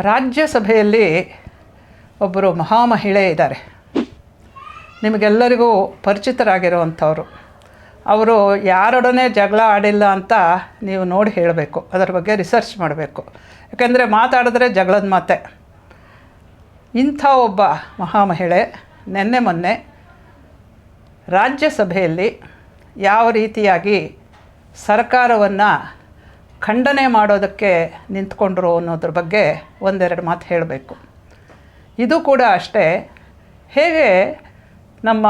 ರಾಜ್ಯಸಭೆಯಲ್ಲಿ ಒಬ್ಬರು ಮಹಾಮಹಿಳೆ ಇದ್ದಾರೆ. ನಿಮಗೆಲ್ಲರಿಗೂ ಪರಿಚಿತರಾಗಿರುವಂಥವ್ರು. ಅವರು ಯಾರೊಡನೆ ಜಗಳ ಆಡಿಲ್ಲ ಅಂತ ನೀವು ನೋಡಿ ಹೇಳಬೇಕು. ಅದರ ಬಗ್ಗೆ ರಿಸರ್ಚ್ ಮಾಡಬೇಕು. ಯಾಕೆಂದರೆ ಮಾತಾಡಿದ್ರೆ ಜಗಳದ ಮಾತೆ. ಇಂಥ ಒಬ್ಬ ಮಹಾಮಹಿಳೆ ನಿನ್ನೆ ಮೊನ್ನೆ ರಾಜ್ಯಸಭೆಯಲ್ಲಿ ಯಾವ ರೀತಿಯಾಗಿ ಸರ್ಕಾರವನ್ನು ಖಂಡನೆ ಮಾಡೋದಕ್ಕೆ ನಿಂತ್ಕೊಂಡ್ರು ಅನ್ನೋದ್ರ ಬಗ್ಗೆ ಒಂದೆರಡು ಮಾತು ಹೇಳಬೇಕು. ಇದು ಕೂಡ ಅಷ್ಟೇ. ಹೇಗೆ ನಮ್ಮ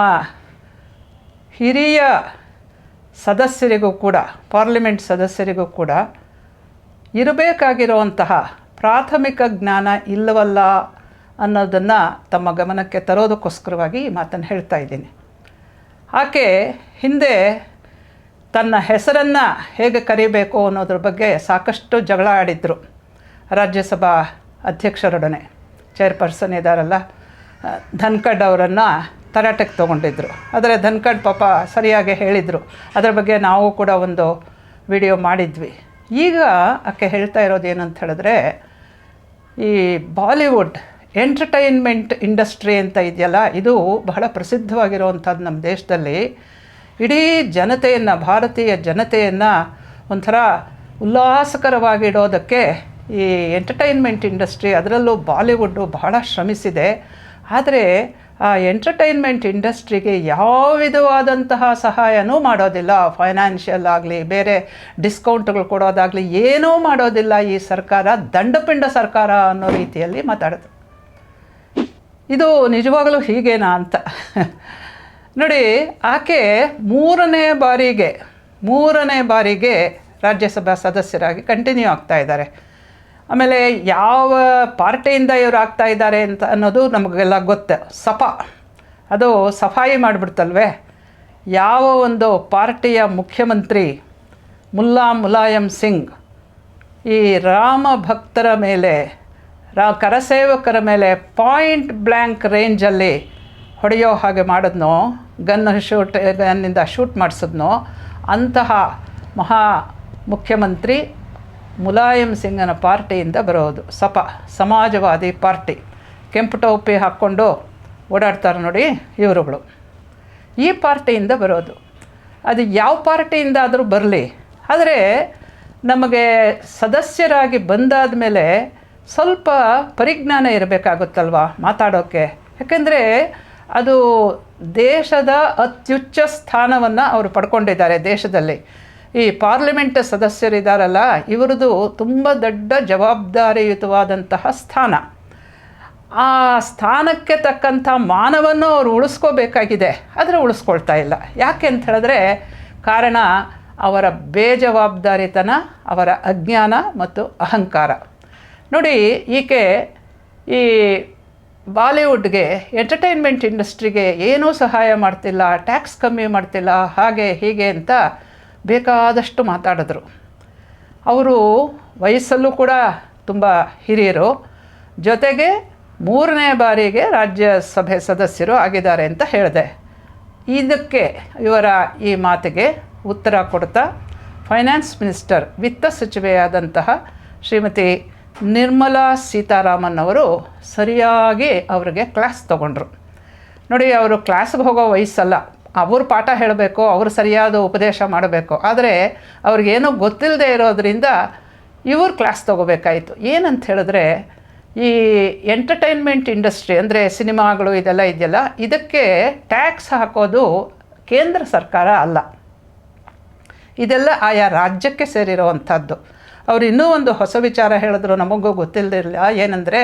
ಹಿರಿಯ ಸದಸ್ಯರಿಗೂ ಕೂಡ, ಪಾರ್ಲಿಮೆಂಟ್ ಸದಸ್ಯರಿಗೂ ಕೂಡ ಇರಬೇಕಾಗಿರುವಂತಹ ಪ್ರಾಥಮಿಕ ಜ್ಞಾನ ಇಲ್ಲವಲ್ಲ ಅನ್ನೋದನ್ನು ತಮ್ಮ ಗಮನಕ್ಕೆ ತರೋದಕ್ಕೋಸ್ಕರವಾಗಿ ಈ ಮಾತನ್ನು ಹೇಳ್ತಾ ಇದ್ದೀನಿ. ಆಕೆ ಹಿಂದೆ ತನ್ನ ಹೆಸರನ್ನು ಹೇಗೆ ಕರಿಬೇಕು ಅನ್ನೋದ್ರ ಬಗ್ಗೆ ಸಾಕಷ್ಟು ಜಗಳ ಆಡಿದರು. ರಾಜ್ಯಸಭಾ ಅಧ್ಯಕ್ಷರೊಡನೆ ಚೇರ್ಪರ್ಸನ್ ಇದ್ದಾರಲ್ಲ ಧನ್ಕಡ್ ಅವರನ್ನು ತರಾಟೆಗೆ ತೊಗೊಂಡಿದ್ರು. ಆದರೆ ಧನ್ಕಡ್ ಪಾಪ ಸರಿಯಾಗಿ ಹೇಳಿದರು. ಅದರ ಬಗ್ಗೆ ನಾವು ಕೂಡ ಒಂದು ವಿಡಿಯೋ ಮಾಡಿದ್ವಿ. ಈಗ ಆಕೆ ಹೇಳ್ತಾ ಇರೋದು ಏನಂತ ಹೇಳಿದ್ರೆ, ಈ ಬಾಲಿವುಡ್ ಎಂಟರ್ಟೈನ್ಮೆಂಟ್ ಇಂಡಸ್ಟ್ರಿ ಅಂತ ಇದೆಯಲ್ಲ, ಇದು ಬಹಳ ಪ್ರಸಿದ್ಧವಾಗಿರುವಂಥದ್ದು ನಮ್ಮ ದೇಶದಲ್ಲಿ. ಇಡೀ ಜನತೆಯನ್ನು, ಭಾರತೀಯ ಜನತೆಯನ್ನು ಒಂಥರ ಉಲ್ಲಾಸಕರವಾಗಿಡೋದಕ್ಕೆ ಈ ಎಂಟರ್ಟೈನ್ಮೆಂಟ್ ಇಂಡಸ್ಟ್ರಿ ಅದರಲ್ಲೂ ಬಾಲಿವುಡ್ಡು ಬಹಳ ಶ್ರಮಿಸಿದೆ. ಆದರೆ ಆ ಎಂಟರ್ಟೈನ್ಮೆಂಟ್ ಇಂಡಸ್ಟ್ರಿಗೆ ಯಾವ ವಿಧವಾದಂತಹ ಸಹಾಯನೂ ಮಾಡೋದಿಲ್ಲ. ಫೈನಾನ್ಷಿಯಲ್ ಆಗಲಿ, ಬೇರೆ ಡಿಸ್ಕೌಂಟ್ಗಳು ಕೊಡೋದಾಗಲಿ ಏನೂ ಮಾಡೋದಿಲ್ಲ ಈ ಸರ್ಕಾರ, ದಂಡಪಿಂಡ ಸರ್ಕಾರ ಅನ್ನೋ ರೀತಿಯಲ್ಲಿ ಮಾತಾಡೋದು. ಇದು ನಿಜವಾಗಲೂ ಹೀಗೇನಾ ಅಂತ. ನೋಡಿ, ಆಕೆ ಮೂರನೇ ಬಾರಿಗೆ ಮೂರನೇ ಬಾರಿಗೆ ರಾಜ್ಯಸಭಾ ಸದಸ್ಯರಾಗಿ ಕಂಟಿನ್ಯೂ ಆಗ್ತಾ ಇದ್ದಾರೆ. ಆಮೇಲೆ ಯಾವ ಪಾರ್ಟಿಯಿಂದ ಇವರು ಆಗ್ತಾ ಇದ್ದಾರೆ ಅಂತ ಅನ್ನೋದು ನಮಗೆಲ್ಲ ಗೊತ್ತು. ಸಫಾ ಅದು ಸಫಾಯಿ ಮಾಡಿಬಿಡ್ತಲ್ವೇ? ಯಾವ ಒಂದು ಪಾರ್ಟಿಯ ಮುಖ್ಯಮಂತ್ರಿ ಮುಲ್ಲಾ ಮುಲಾಯಂ ಸಿಂಗ್ ಈ ರಾಮ ಭಕ್ತರ ಮೇಲೆ, ರಾ, ಕರಸೇವಕರ ಮೇಲೆ ಪಾಯಿಂಟ್ ಬ್ಲ್ಯಾಂಕ್ ರೇಂಜಲ್ಲಿ ಹೊಡೆಯೋ ಹಾಗೆ ಮಾಡಿದ್ನೋ ಗನ್ ಶೂಟ್, ಗನ್ನಿಂದ ಶೂಟ್ ಮಾಡಿಸಿದ್ನೋ, ಅಂತಹ ಮಹಾ ಮುಖ್ಯಮಂತ್ರಿ ಮುಲಾಯಂ ಸಿಂಗನ ಪಾರ್ಟಿಯಿಂದ ಬರೋದು. ಸಪ, ಸಮಾಜವಾದಿ ಪಾರ್ಟಿ. ಕೆಂಪು ಟೋಪಿ ಹಾಕ್ಕೊಂಡು ಓಡಾಡ್ತಾರೆ ನೋಡಿ ಇವರುಗಳು. ಈ ಪಾರ್ಟಿಯಿಂದ ಬರೋದು. ಅದು ಯಾವ ಪಾರ್ಟಿಯಿಂದ ಆದರೂ ಬರಲಿ. ಆದರೆ ನಮಗೆ ಸದಸ್ಯರಾಗಿ ಬಂದಾದ ಮೇಲೆ ಸ್ವಲ್ಪ ಪರಿಜ್ಞಾನ ಇರಬೇಕಾಗುತ್ತಲ್ವ ಮಾತಾಡೋಕ್ಕೆ ಯಾಕೆಂದರೆ ಅದು ದೇಶದ ಅತ್ಯುಚ್ಚ ಸ್ಥಾನವನ್ನು ಅವರು ಪಡ್ಕೊಂಡಿದ್ದಾರೆ ದೇಶದಲ್ಲಿ. ಈ ಪಾರ್ಲಿಮೆಂಟ್ ಸದಸ್ಯರಿದ್ದಾರಲ್ಲ ಇವರದು ತುಂಬ ದೊಡ್ಡ ಜವಾಬ್ದಾರಿಯುತವಾದಂತಹ ಸ್ಥಾನ. ಆ ಸ್ಥಾನಕ್ಕೆ ತಕ್ಕಂಥ ಮಾನವನ್ನು ಅವರು ಉಳಿಸ್ಕೋಬೇಕಾಗಿದೆ. ಆದರೆ ಉಳಿಸ್ಕೊಳ್ತಾ ಇಲ್ಲ. ಯಾಕೆ ಅಂತ ಹೇಳಿದ್ರೆ, ಕಾರಣ ಅವರ ಬೇಜವಾಬ್ದಾರಿತನ, ಅವರ ಅಜ್ಞಾನ ಮತ್ತು ಅಹಂಕಾರ. ನೋಡಿ, ಈಕೆ ಈ ಬಾಲಿವುಡ್ಗೆ ಎಂಟರ್ಟೈನ್ಮೆಂಟ್ ಇಂಡಸ್ಟ್ರಿಗೆ ಏನೂ ಸಹಾಯ ಮಾಡ್ತಿಲ್ಲ ಟ್ಯಾಕ್ಸ್ ಕಮ್ಮಿ ಮಾಡ್ತಿಲ್ಲ, ಹಾಗೆ ಹೀಗೆ ಅಂತ ಬೇಕಾದಷ್ಟು ಮಾತಾಡಿದ್ರು. ಅವರು ವಯಸ್ಸಲ್ಲೂ ಕೂಡ ತುಂಬ ಹಿರಿಯರು. ಜೊತೆಗೆ ಮೂರನೇ ಬಾರಿಗೆ ರಾಜ್ಯಸಭೆ ಸದಸ್ಯರು ಆಗಿದ್ದಾರೆ ಅಂತ ಹೇಳಿದೆ. ಇದಕ್ಕೆ ಇವರ ಈ ಮಾತಿಗೆ ಉತ್ತರ ಕೊಡ್ತಾ ಫೈನಾನ್ಸ್ ಮಿನಿಸ್ಟರ್ ವಿತ್ತ ಸಚಿವೆಯಾದಂತಹ ಶ್ರೀಮತಿ ನಿರ್ಮಲಾ ಸೀತಾರಾಮನ್ ಅವರು ಸರಿಯಾಗಿ ಅವರಿಗೆ ಕ್ಲಾಸ್ ತಗೊಂಡ್ರು. ನೋಡಿ, ಅವರು ಕ್ಲಾಸ್ಗೆ ಹೋಗೋ ವಯಸ್ಸಲ್ಲ. ಅವ್ರ ಪಾಠ ಹೇಳಬೇಕು, ಅವರು ಸರಿಯಾದ ಉಪದೇಶ ಮಾಡಬೇಕು. ಆದರೆ ಅವ್ರಿಗೇನೋ ಗೊತ್ತಿಲ್ಲದೆ ಇರೋದರಿಂದ ಇವರು ಕ್ಲಾಸ್ ತೊಗೋಬೇಕಾಯಿತು. ಏನಂತ ಹೇಳಿದ್ರೆ, ಈ ಎಂಟರ್ಟೈನ್ಮೆಂಟ್ ಇಂಡಸ್ಟ್ರಿ ಅಂದರೆ ಸಿನಿಮಾಗಳು ಇದೆಲ್ಲ ಇದೆಯಲ್ಲ, ಇದಕ್ಕೆ ಟ್ಯಾಕ್ಸ್ ಹಾಕೋದು ಕೇಂದ್ರ ಸರ್ಕಾರ ಅಲ್ಲ. ಇದೆಲ್ಲ ಆಯಾ ರಾಜ್ಯಕ್ಕೆ ಸೇರಿರುವಂಥದ್ದು. ಅವ್ರು ಇನ್ನೂ ಒಂದು ಹೊಸ ವಿಚಾರ ಹೇಳಿದ್ರು, ನಮಗೂ ಗೊತ್ತಿಲ್ಲದಿರಲಿಲ್ಲ ಏನಂದರೆ,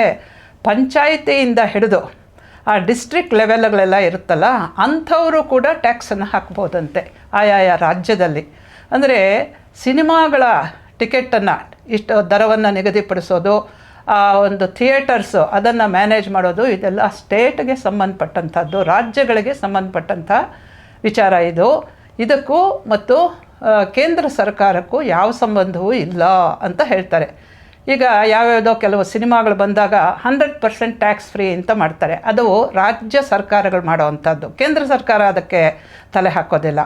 ಪಂಚಾಯಿತಿಯಿಂದ ಹಿಡಿದು ಆ ಡಿಸ್ಟ್ರಿಕ್ಟ್ ಲೆವೆಲ್ಗಳೆಲ್ಲ ಇರುತ್ತಲ್ಲ, ಅಂಥವರು ಕೂಡ ಟ್ಯಾಕ್ಸನ್ನು ಹಾಕ್ಬೋದಂತೆ ಆಯಾಯ ರಾಜ್ಯದಲ್ಲಿ. ಅಂದರೆ, ಸಿನಿಮಾಗಳ ಟಿಕೆಟನ್ನು ಇಷ್ಟು ದರವನ್ನು ನಿಗದಿಪಡಿಸೋದು, ಆ ಒಂದು ಥಿಯೇಟರ್ಸು ಅದನ್ನು ಮ್ಯಾನೇಜ್ ಮಾಡೋದು, ಇದೆಲ್ಲ ಸ್ಟೇಟ್ಗೆ ಸಂಬಂಧಪಟ್ಟಂಥದ್ದು, ರಾಜ್ಯಗಳಿಗೆ ಸಂಬಂಧಪಟ್ಟಂಥ ವಿಚಾರ ಇದು. ಇದಕ್ಕೂ ಮತ್ತು ಕೇಂದ್ರ ಸರ್ಕಾರಕ್ಕೂ ಯಾವ ಸಂಬಂಧವೂ ಇಲ್ಲ ಅಂತ ಹೇಳ್ತಾರೆ. ಈಗ ಯಾವ್ಯಾವುದೋ ಕೆಲವು ಸಿನಿಮಾಗಳು ಬಂದಾಗ ಹಂಡ್ರೆಡ್ ಪರ್ಸೆಂಟ್ ಟ್ಯಾಕ್ಸ್ ಫ್ರೀ ಅಂತ ಮಾಡ್ತಾರೆ. ಅದು ರಾಜ್ಯ ಸರ್ಕಾರಗಳು ಮಾಡೋವಂಥದ್ದು ಕೇಂದ್ರ ಸರ್ಕಾರ ಅದಕ್ಕೆ ತಲೆ ಹಾಕೋದಿಲ್ಲ.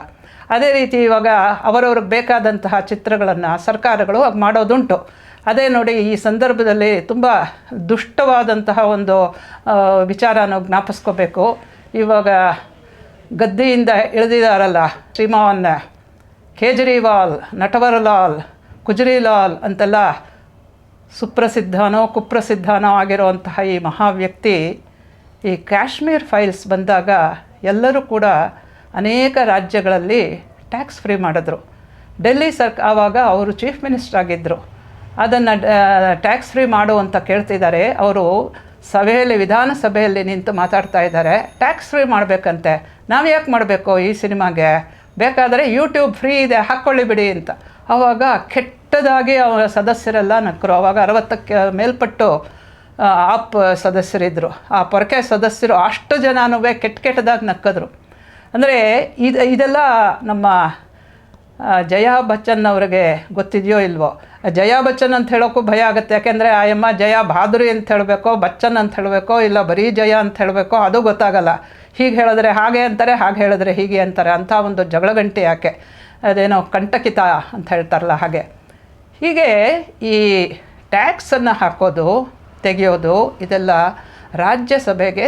ಅದೇ ರೀತಿ ಇವಾಗ ಅವರವ್ರಿಗೆ ಬೇಕಾದಂತಹ ಚಿತ್ರಗಳನ್ನು ಸರ್ಕಾರಗಳು ಮಾಡೋದುಂಟು. ಅದೇ ನೋಡಿ ಈ ಸಂದರ್ಭದಲ್ಲಿ ತುಂಬ ದುಷ್ಟವಾದಂತಹ ಒಂದು ವಿಚಾರನ ಜ್ಞಾಪಿಸ್ಕೋಬೇಕು. ಇವಾಗ ಗದ್ದೆಯಿಂದ ಇಳಿದಿದ್ದಾರಲ್ಲ ಶ್ರೀಮಾನ್ ಕೇಜ್ರಿವಾಲ್, ನಟವರಲಾಲ್, ಕುಜ್ರಿಲಾಲ್ ಅಂತೆಲ್ಲ ಸುಪ್ರಸಿದ್ಧನೋ ಕುಪ್ರಸಿದ್ಧನೋ ಆಗಿರುವಂತಹ ಈ ಮಹಾವ್ಯಕ್ತಿ ಈ ಕಾಶ್ಮೀರ್ ಫೈಲ್ಸ್ ಬಂದಾಗ ಎಲ್ಲರೂ ಕೂಡ ಅನೇಕ ರಾಜ್ಯಗಳಲ್ಲಿ ಟ್ಯಾಕ್ಸ್ ಫ್ರೀ ಮಾಡಿದ್ರು. ಡೆಲ್ಲಿ ಸರ್ಕ ಆವಾಗ ಅವರು ಚೀಫ್ ಮಿನಿಸ್ಟರ್ ಆಗಿದ್ದರು ಅದನ್ನು ಟ್ಯಾಕ್ಸ್ ಫ್ರೀ ಮಾಡು ಅಂತ ಕೇಳ್ತಿದ್ದಾರೆ. ಅವರು ಸಭೆಯಲ್ಲಿ, ವಿಧಾನಸಭೆಯಲ್ಲಿ ನಿಂತು ಮಾತಾಡ್ತಾ ಇದ್ದಾರೆ. ಟ್ಯಾಕ್ಸ್ ಫ್ರೀ ಮಾಡಬೇಕಂತೆ. ನಾವು ಯಾಕೆ ಮಾಡಬೇಕು ಈ ಸಿನಿಮಾಗೆ? ಬೇಕಾದರೆ ಯೂಟ್ಯೂಬ್ ಫ್ರೀ ಇದೆ ಹಾಕ್ಕೊಳ್ಳಿ ಬಿಡಿ ಅಂತ. ಆವಾಗ ಕೆಟ್ಟದಾಗಿ ಅವರ ಸದಸ್ಯರೆಲ್ಲ ನಕ್ಕರು ಆವಾಗ ಅರವತ್ತಕ್ಕೆ ಮೇಲ್ಪಟ್ಟು ಆಪ್ ಸದಸ್ಯರಿದ್ದರು ಆ ಪೊರಕೆ ಸದಸ್ಯರು ಅಷ್ಟು ಜನನೂ ಕೆಟ್ಟ ಕೆಟ್ಟದಾಗಿ ನಕ್ಕಿದ್ರು. ಅಂದರೆ ಇದು, ಇದೆಲ್ಲ ನಮ್ಮ ಜಯಾ ಬಚ್ಚನ್ ಅವರಿಗೆ ಗೊತ್ತಿದೆಯೋ ಇಲ್ವೋ? ಜಯಾ ಬಚ್ಚನ್ ಅಂತ ಹೇಳೋಕ್ಕೂ ಭಯ ಆಗುತ್ತೆ. ಯಾಕೆಂದರೆ, ಆ ಅಮ್ಮ ಜಯಾ ಬಹಾದುರಿ ಅಂತ ಹೇಳಬೇಕೋ, ಬಚ್ಚನ್ ಅಂತ ಹೇಳಬೇಕೋ, ಇಲ್ಲ ಬರೀ ಜಯ ಅಂತ ಹೇಳಬೇಕೋ, ಅದು ಗೊತ್ತಾಗಲ್ಲ. ಹೀಗೆ ಹೇಳಿದ್ರೆ ಹಾಗೆ ಅಂತಾರೆ, ಹಾಗೆ ಹೇಳಿದ್ರೆ ಹೀಗೆ ಅಂತಾರೆ. ಅಂಥ ಒಂದು ಜಗಳಗಂಟೆ ಯಾಕೆ? ಅದೇನೋ ಕಂಟಕಿತ ಅಂತ ಹೇಳ್ತಾರಲ್ಲ ಹಾಗೆ. ಹೀಗೆ ಈ ಟ್ಯಾಕ್ಸನ್ನು ಹಾಕೋದು, ತೆಗೆಯೋದು, ಇದೆಲ್ಲ ರಾಜ್ಯಸಭೆಗೆ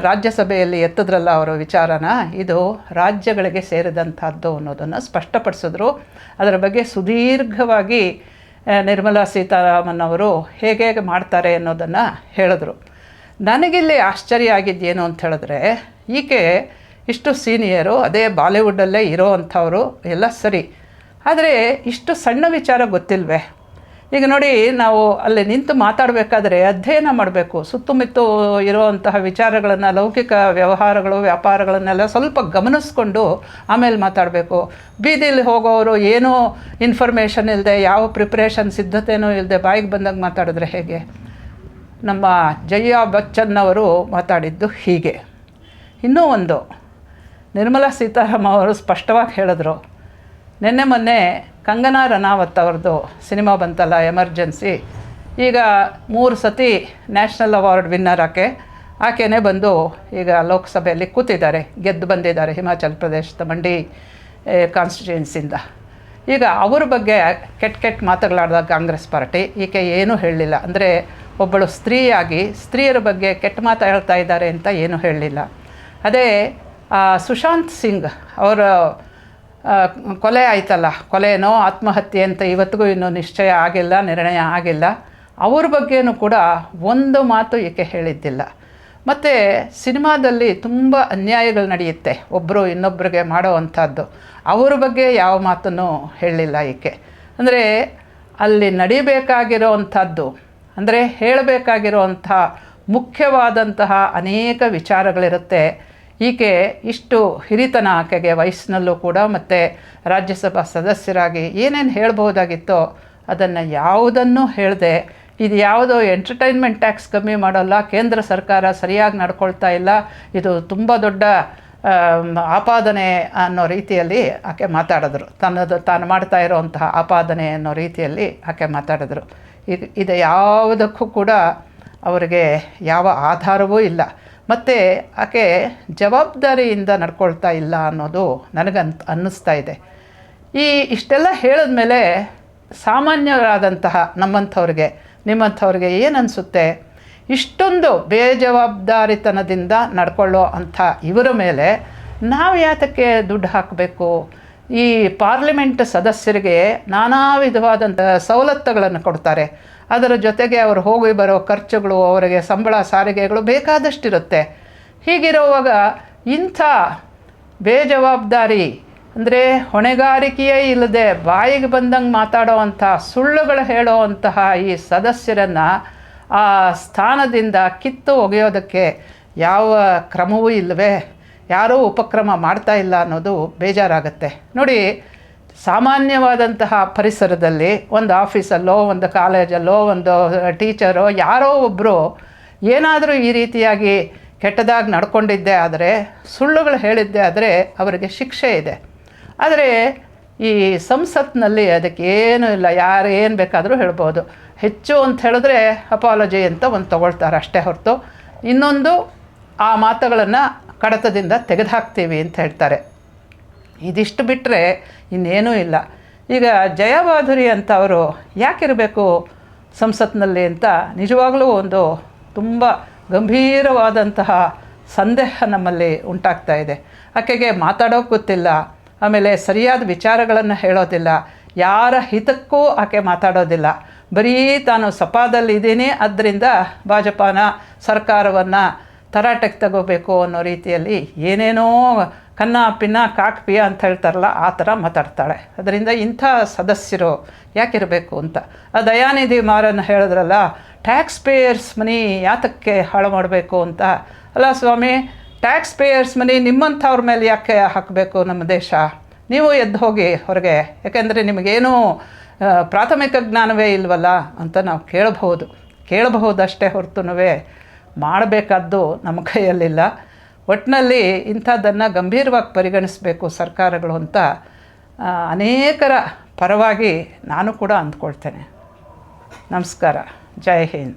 ರಾಜ್ಯಸಭೆಯಲ್ಲಿ ಎತ್ತಿದ್ರಲ್ಲ ಅವರ ವಿಚಾರನ, ಇದು ರಾಜ್ಯಗಳಿಗೆ ಸೇರಿದಂಥದ್ದು ಅನ್ನೋದನ್ನು ಸ್ಪಷ್ಟಪಡಿಸಿದ್ರು. ಅದರ ಬಗ್ಗೆ ಸುದೀರ್ಘವಾಗಿ ನಿರ್ಮಲಾ ಸೀತಾರಾಮನ್ ಅವರು ಹೇಗೆ ಹೇಗೆ ಮಾಡ್ತಾರೆ ಅನ್ನೋದನ್ನು ಹೇಳಿದ್ರು. ನನಗಿಲ್ಲಿ ಆಶ್ಚರ್ಯ ಆಗಿದ್ದೇನು ಅಂತ ಹೇಳಿದ್ರೆ, ಈಕೆ ಇಷ್ಟು ಸೀನಿಯರು, ಅದೇ ಬಾಲಿವುಡ್ಡಲ್ಲೇ ಇರೋ ಅಂಥವರು ಎಲ್ಲ ಸರಿ. ಆದರೆ ಇಷ್ಟು ಸಣ್ಣ ವಿಚಾರ ಗೊತ್ತಿಲ್ವೇ? ಈಗ ನೋಡಿ, ನಾವು ಅಲ್ಲಿ ನಿಂತು ಮಾತಾಡಬೇಕಾದ್ರೆ ಅಧ್ಯಯನ ಮಾಡಬೇಕು, ಸುತ್ತಮುತ್ತ ಇರುವಂತಹ ವಿಚಾರಗಳನ್ನು, ಲೌಕಿಕ ವ್ಯವಹಾರಗಳು, ವ್ಯಾಪಾರಗಳನ್ನೆಲ್ಲ ಸ್ವಲ್ಪ ಗಮನಿಸ್ಕೊಂಡು ಆಮೇಲೆ ಮಾತಾಡಬೇಕು. ಬೀದಿಲಿ ಹೋಗೋರು ಏನೂ ಇನ್ಫಾರ್ಮೇಷನ್ ಇಲ್ಲದೆ ಯಾವ ಪ್ರಿಪ್ರೇಷನ್ ಸಿದ್ಧತೆಯೂ ಇಲ್ಲದೆ ಬಾಯಿಗೆ ಬಂದಾಗ ಮಾತಾಡಿದ್ರೆ ಹೇಗೆ? ನಮ್ಮ ಜಯಾ ಬಚ್ಚನ್ ಅವರು ಮಾತಾಡಿದ್ದು ಹೀಗೆ. ಇನ್ನೂ ಒಂದು. ನಿರ್ಮಲಾ ಸೀತಾರಾಮ ಅವರು ಸ್ಪಷ್ಟವಾಗಿ ಹೇಳಿದ್ರು, ನಿನ್ನೆ ಮೊನ್ನೆ ಕಂಗನಾ ರನಾವತ್ ಅವ್ರದ್ದು ಸಿನಿಮಾ ಬಂತಲ್ಲ, ಎಮರ್ಜೆನ್ಸಿ. ಈಗ ಮೂರು ಸತಿ ನ್ಯಾಷನಲ್ ಅವಾರ್ಡ್ ವಿನ್ನರ್ ಆಕೆ. ಆಕೆನೇ ಬಂದು ಈಗ ಲೋಕಸಭೆಯಲ್ಲಿ ಕೂತಿದ್ದಾರೆ, ಗೆದ್ದು ಬಂದಿದ್ದಾರೆ ಹಿಮಾಚಲ್ ಪ್ರದೇಶದ ಮಂಡಿ ಕಾನ್ಸ್ಟಿಟ್ಯೂನ್ಸಿಂದ ಈಗ ಅವ್ರ ಬಗ್ಗೆ ಕೆಟ್ಟ ಕೆಟ್ಟ ಮಾತುಗಳಾಡಿದ ಕಾಂಗ್ರೆಸ್ ಪಾರ್ಟಿ, ಈಕೆ ಏನೂ ಹೇಳಲಿಲ್ಲ. ಅಂದರೆ ಒಬ್ಬಳು ಸ್ತ್ರೀಯಾಗಿ, ಸ್ತ್ರೀಯರ ಬಗ್ಗೆ ಕೆಟ್ಟ ಮಾತು ಹೇಳ್ತಾ ಇದ್ದಾರೆ ಅಂತ ಏನೂ ಹೇಳಲಿಲ್ಲ. ಅದೇ ಸುಶಾಂತ್ ಸಿಂಗ್ ಅವರ ಕೊಲೆ ಆಯ್ತಲ್ಲ, ಕೊಲೆನೋ ಆತ್ಮಹತ್ಯೆ ಅಂತ ಇವತ್ತಿಗೂ ಇನ್ನೂ ನಿಶ್ಚಯ ಆಗಿಲ್ಲ, ನಿರ್ಣಯ ಆಗಿಲ್ಲ. ಅವ್ರ ಬಗ್ಗೆನೂ ಕೂಡ ಒಂದು ಮಾತು ಏಕೆ ಹೇಳಿದ್ದಿಲ್ಲ. ಮತ್ತು ಸಿನಿಮಾದಲ್ಲಿ ತುಂಬ ಅನ್ಯಾಯಗಳು ನಡೆಯುತ್ತೆ ಒಬ್ಬರು ಇನ್ನೊಬ್ಬರಿಗೆ ಮಾಡೋ ಅಂಥದ್ದು. ಅವ್ರ ಬಗ್ಗೆ ಯಾವ ಮಾತನ್ನು ಹೇಳಲಿಲ್ಲ ಏಕೆ ಅಂದರೆ ಅಲ್ಲಿ ನಡಿಬೇಕಾಗಿರೋ ಅಂಥದ್ದು ಅಂದರೆ ಹೇಳಬೇಕಾಗಿರುವಂಥ ಮುಖ್ಯವಾದಂತಹ ಅನೇಕ ವಿಚಾರಗಳಿರುತ್ತೆ. ಈಕೆ ಇಷ್ಟು ಹಿರಿತನ ಆಕೆಗೆ ವಯಸ್ಸಿನಲ್ಲೂ ಕೂಡ ಮತ್ತು ರಾಜ್ಯಸಭಾ ಸದಸ್ಯರಾಗಿ ಏನೇನು ಹೇಳ್ಬೋದಾಗಿತ್ತೋ ಅದನ್ನು ಯಾವುದನ್ನೂ ಹೇಳದೆ, ಇದು ಯಾವುದೋ ಎಂಟರ್ಟೈನ್ಮೆಂಟ್ ಟ್ಯಾಕ್ಸ್ ಕಮ್ಮಿ ಮಾಡೋಲ್ಲ, ಕೇಂದ್ರ ಸರ್ಕಾರ ಸರಿಯಾಗಿ ನಡ್ಕೊಳ್ತಾ ಇಲ್ಲ, ಇದು ತುಂಬ ದೊಡ್ಡ ಆಪಾದನೆ ಅನ್ನೋ ರೀತಿಯಲ್ಲಿ ಆಕೆ ಮಾತಾಡಿದ್ರು. ತನ್ನದು ತಾನು ಮಾಡ್ತಾ ಇರೋವಂತಹ ಆಪಾದನೆ ಅನ್ನೋ ರೀತಿಯಲ್ಲಿ ಆಕೆ ಮಾತಾಡಿದ್ರು. ಇದು ಯಾವುದಕ್ಕೂ ಕೂಡ ಅವರಿಗೆ ಯಾವ ಆಧಾರವೂ ಇಲ್ಲ. ಮತ್ತು ಆಕೆ ಜವಾಬ್ದಾರಿಯಿಂದ ನಡ್ಕೊಳ್ತಾ ಇಲ್ಲ ಅನ್ನೋದು ನನಗಂತ ಅನ್ನಿಸ್ತಾ ಇದೆ. ಈ ಇಷ್ಟೆಲ್ಲ ಹೇಳಿದ ಮೇಲೆ ಸಾಮಾನ್ಯರಾದಂತಹ ನಮ್ಮಂಥವ್ರಿಗೆ, ನಿಮ್ಮಂಥವ್ರಿಗೆ ಏನು ಅನಿಸುತ್ತೆ ಇಷ್ಟೊಂದು ಬೇಜವಾಬ್ದಾರಿತನದಿಂದ ನಡ್ಕೊಳ್ಳೋ ಅಂಥ ಇವರ ಮೇಲೆ ನಾವು ಯಾತಕ್ಕೆ ದುಡ್ಡು ಹಾಕಬೇಕು? ಈ ಪಾರ್ಲಿಮೆಂಟ್ ಸದಸ್ಯರಿಗೆ ನಾನಾ ವಿಧವಾದಂಥ ಸವಲತ್ತುಗಳನ್ನು ಕೊಡ್ತಾರೆ. ಅದರ ಜೊತೆಗೆ ಅವರು ಹೋಗಿ ಬರೋ ಖರ್ಚುಗಳು, ಅವರಿಗೆ ಸಂಬಳ, ಸಾರಿಗೆಗಳು ಬೇಕಾದಷ್ಟಿರುತ್ತೆ. ಹೀಗಿರುವಾಗ ಇಂಥ ಬೇಜವಾಬ್ದಾರಿ ಅಂದರೆ ಹೊಣೆಗಾರಿಕೆಯೇ ಇಲ್ಲದೆ ಬಾಯಿಗೆ ಬಂದಂಗೆ ಮಾತಾಡೋ ಅಂಥ ಸುಳ್ಳುಗಳು ಹೇಳೋ ಅಂತಹ ಈ ಸದಸ್ಯರನ್ನು ಆ ಸ್ಥಾನದಿಂದ ಕಿತ್ತು ಒಗೆಯೋದಕ್ಕೆ ಯಾವ ಕ್ರಮವೂ ಇಲ್ಲವೇ? ಯಾರೂ ಉಪಕ್ರಮ ಮಾಡ್ತಾ ಇಲ್ಲ ಅನ್ನೋದು ಬೇಜಾರಾಗುತ್ತೆ. ನೋಡಿ, ಸಾಮಾನ್ಯವಾದಂತಹ ಪರಿಸರದಲ್ಲಿ ಒಂದು ಆಫೀಸಲ್ಲೋ, ಒಂದು ಕಾಲೇಜಲ್ಲೋ, ಒಂದು ಟೀಚರೋ, ಯಾರೋ ಒಬ್ಬರು ಏನಾದರೂ ಈ ರೀತಿಯಾಗಿ ಕೆಟ್ಟದಾಗಿ ನಡ್ಕೊಂಡಿದ್ದೆ ಆದರೆ, ಸುಳ್ಳುಗಳು ಹೇಳಿದ್ದೆ ಆದರೆ ಅವರಿಗೆ ಶಿಕ್ಷೆ ಇದೆ. ಆದರೆ ಈ ಸಂಸತ್ನಲ್ಲಿ ಅದಕ್ಕೆ ಏನೂ ಇಲ್ಲ, ಯಾರು ಏನು ಬೇಕಾದರೂ ಹೇಳ್ಬೋದು. ಹೆಚ್ಚು ಅಂತ ಹೇಳಿದ್ರೆ ಅಪಾಲಜಿ ಅಂತ ಒಂದು ತಗೊಳ್ತಾರೆ ಅಷ್ಟೇ ಹೊರತು. ಇನ್ನೊಂದು ಆ ಮಾತುಗಳನ್ನು ಕಡತದಿಂದ ತೆಗೆದುಹಾಕ್ತೀವಿ ಅಂತ ಹೇಳ್ತಾರೆ. ಇದಿಷ್ಟು ಬಿಟ್ಟರೆ ಇನ್ನೇನೂ ಇಲ್ಲ. ಈಗ ಜಯಬಾಧುರಿ ಅಂತ ಅವರು ಯಾಕಿರಬೇಕು ಸಂಸತ್ನಲ್ಲಿ ಅಂತ ನಿಜವಾಗಲೂ ಒಂದು ತುಂಬ ಗಂಭೀರವಾದಂತಹ ಸಂದೇಹ ನಮ್ಮಲ್ಲಿ ಉಂಟಾಗ್ತಾ ಇದೆ. ಆಕೆಗೆ ಮಾತಾಡೋಕೆ ಗೊತ್ತಿಲ್ಲ. ಆಮೇಲೆ ಸರಿಯಾದ ವಿಚಾರಗಳನ್ನು ಹೇಳೋದಿಲ್ಲ. ಯಾರ ಹಿತಕ್ಕೂ ಆಕೆ ಮಾತಾಡೋದಿಲ್ಲ. ಬರೀ ತಾನು ಸಪಾದಲ್ಲಿದ್ದೀನಿ ಅದರಿಂದ ಭಾಜಪಾನ ಸರ್ಕಾರವನ್ನು ತರಾಟೆಗೆ ತಗೋಬೇಕು ಅನ್ನೋ ರೀತಿಯಲ್ಲಿ ಏನೇನೋ ಕನ್ನ ಪಿನ್ನ ಕಾಕ್ಪಿಯ ಅಂತ ಹೇಳ್ತಾರಲ್ಲ, ಆ ಥರ ಮಾತಾಡ್ತಾಳೆ. ಅದರಿಂದ ಇಂಥ ಸದಸ್ಯರು ಯಾಕಿರಬೇಕು ಅಂತ. ಆ ದಯಾನಿಧಿ ಮಾರನ್ನು ಹೇಳಿದ್ರಲ್ಲ ಟ್ಯಾಕ್ಸ್ ಪೇಯರ್ಸ್ ಮನಿ ಯಾತಕ್ಕೆ ಹಾಳು ಮಾಡಬೇಕು ಅಂತ? ಅಲ್ಲ ಸ್ವಾಮಿ ಟ್ಯಾಕ್ಸ್ ಪೇಯರ್ಸ್ ಮನಿ ನಿಮ್ಮಂಥವ್ರ ಮೇಲೆ ಯಾಕೆ ಹಾಕಬೇಕು ನಮ್ಮ ದೇಶ? ನೀವು ಎದ್ದು ಹೋಗಿ ಹೊರಗೆ. ಯಾಕೆಂದರೆ ನಿಮಗೇನು ಪ್ರಾಥಮಿಕ ಜ್ಞಾನವೇ ಇಲ್ವಲ್ಲ? ಅಂತ ನಾವು ಕೇಳಬಹುದು. ಕೇಳಬಹುದಷ್ಟೇ ಹೊರತು ಮಾಡಬೇಕಾದ್ದು ನಮ್ಮ ಕೈಯಲ್ಲಿಲ್ಲ. ಒಟ್ಟಿನಲ್ಲಿ ಇಂಥದ್ದನ್ನು ಗಂಭೀರವಾಗಿ ಪರಿಗಣಿಸಬೇಕು ಸರ್ಕಾರಗಳು ಅಂತ ಅನೇಕರ ಪರವಾಗಿ ನಾನು ಕೂಡ ಅಂದ್ಕೊಳ್ತೇನೆ. ನಮಸ್ಕಾರ. ಜೈ ಹಿಂದ್.